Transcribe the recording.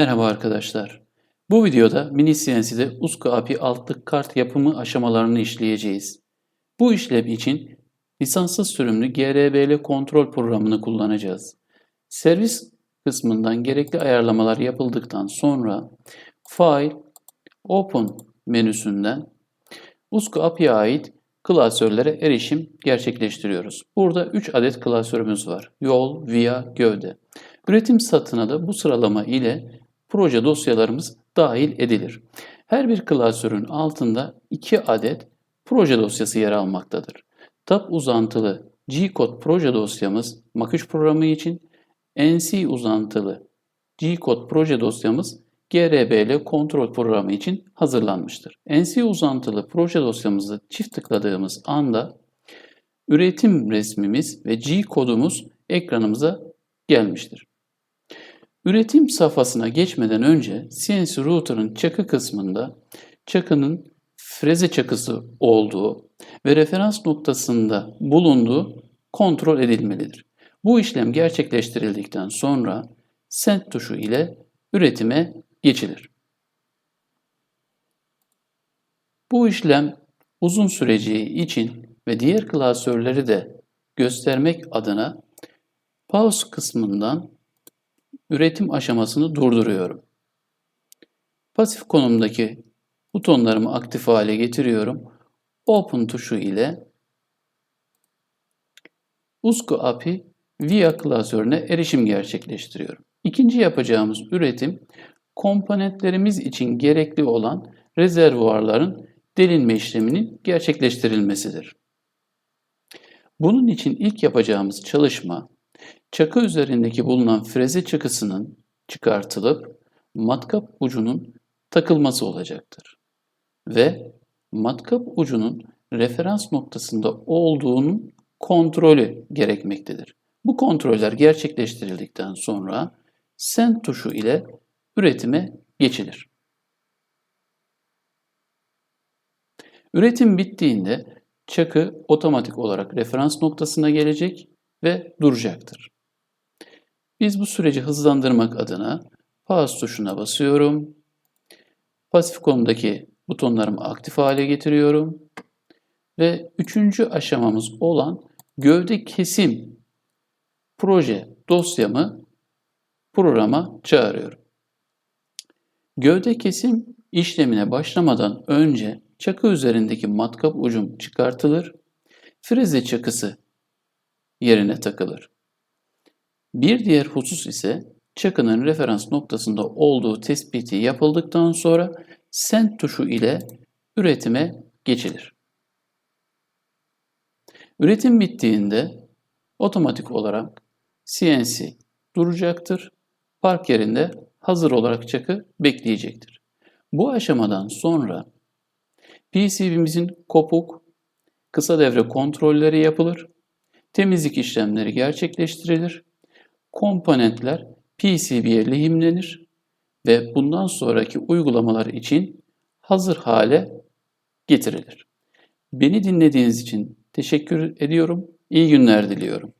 Merhaba arkadaşlar. Bu videoda Mini CNC'de USCO API altlık kart yapımı aşamalarını işleyeceğiz. Bu işlem için lisanssız sürümlü GRBL kontrol programını kullanacağız. Servis kısmından gerekli ayarlamalar yapıldıktan sonra File, Open menüsünden USCO API'ye ait klasörlere erişim gerçekleştiriyoruz. Burada 3 adet klasörümüz var. Yol, via, gövde. Üretim satına da bu sıralama ile proje dosyalarımız dahil edilir. Her bir klasörün altında 2 adet proje dosyası yer almaktadır. Tab uzantılı G-Code proje dosyamız Mak3 programı için, NC uzantılı G-Code proje dosyamız GRBL kontrol programı için hazırlanmıştır. NC uzantılı proje dosyamızı çift tıkladığımız anda üretim resmimiz ve G kodumuz ekranımıza gelmiştir. Üretim safhasına geçmeden önce CNC router'ın çakı kısmında çakının freze çakısı olduğu ve referans noktasında bulunduğu kontrol edilmelidir. Bu işlem gerçekleştirildikten sonra Send tuşu ile üretime geçilir. Bu işlem uzun süreceği için ve diğer klasörleri de göstermek adına pause kısmından üretim aşamasını durduruyorum. Pasif konumdaki butonlarımı aktif hale getiriyorum. Open tuşu ile USCO API VIA klasörüne erişim gerçekleştiriyorum. İkinci yapacağımız üretim komponentlerimiz için gerekli olan rezervuarların delinme işleminin gerçekleştirilmesidir. Bunun için ilk yapacağımız çalışma çakı üzerindeki bulunan freze çakısının çıkartılıp matkap ucunun takılması olacaktır. Ve matkap ucunun referans noktasında olduğunun kontrolü gerekmektedir. Bu kontroller gerçekleştirildikten sonra Send tuşu ile üretime geçilir. Üretim bittiğinde çakı otomatik olarak referans noktasına gelecek ve duracaktır. Biz bu süreci hızlandırmak adına pause tuşuna basıyorum. Pasif konumdaki butonlarımı aktif hale getiriyorum. Ve üçüncü aşamamız olan gövde kesim proje dosyamı programa çağırıyorum. Gövde kesim işlemine başlamadan önce çakı üzerindeki matkap ucum çıkartılır, freze çakısı yerine takılır. Bir diğer husus ise çakının referans noktasında olduğu tespiti yapıldıktan sonra Send tuşu ile üretime geçilir. Üretim bittiğinde otomatik olarak CNC duracaktır. Park yerinde hazır olarak çakı bekleyecektir. Bu aşamadan sonra PCB'mizin kopuk, kısa devre kontrolleri yapılır, temizlik işlemleri gerçekleştirilir, komponentler PCB'ye lehimlenir ve bundan sonraki uygulamalar için hazır hale getirilir. Beni dinlediğiniz için teşekkür ediyorum. İyi günler diliyorum.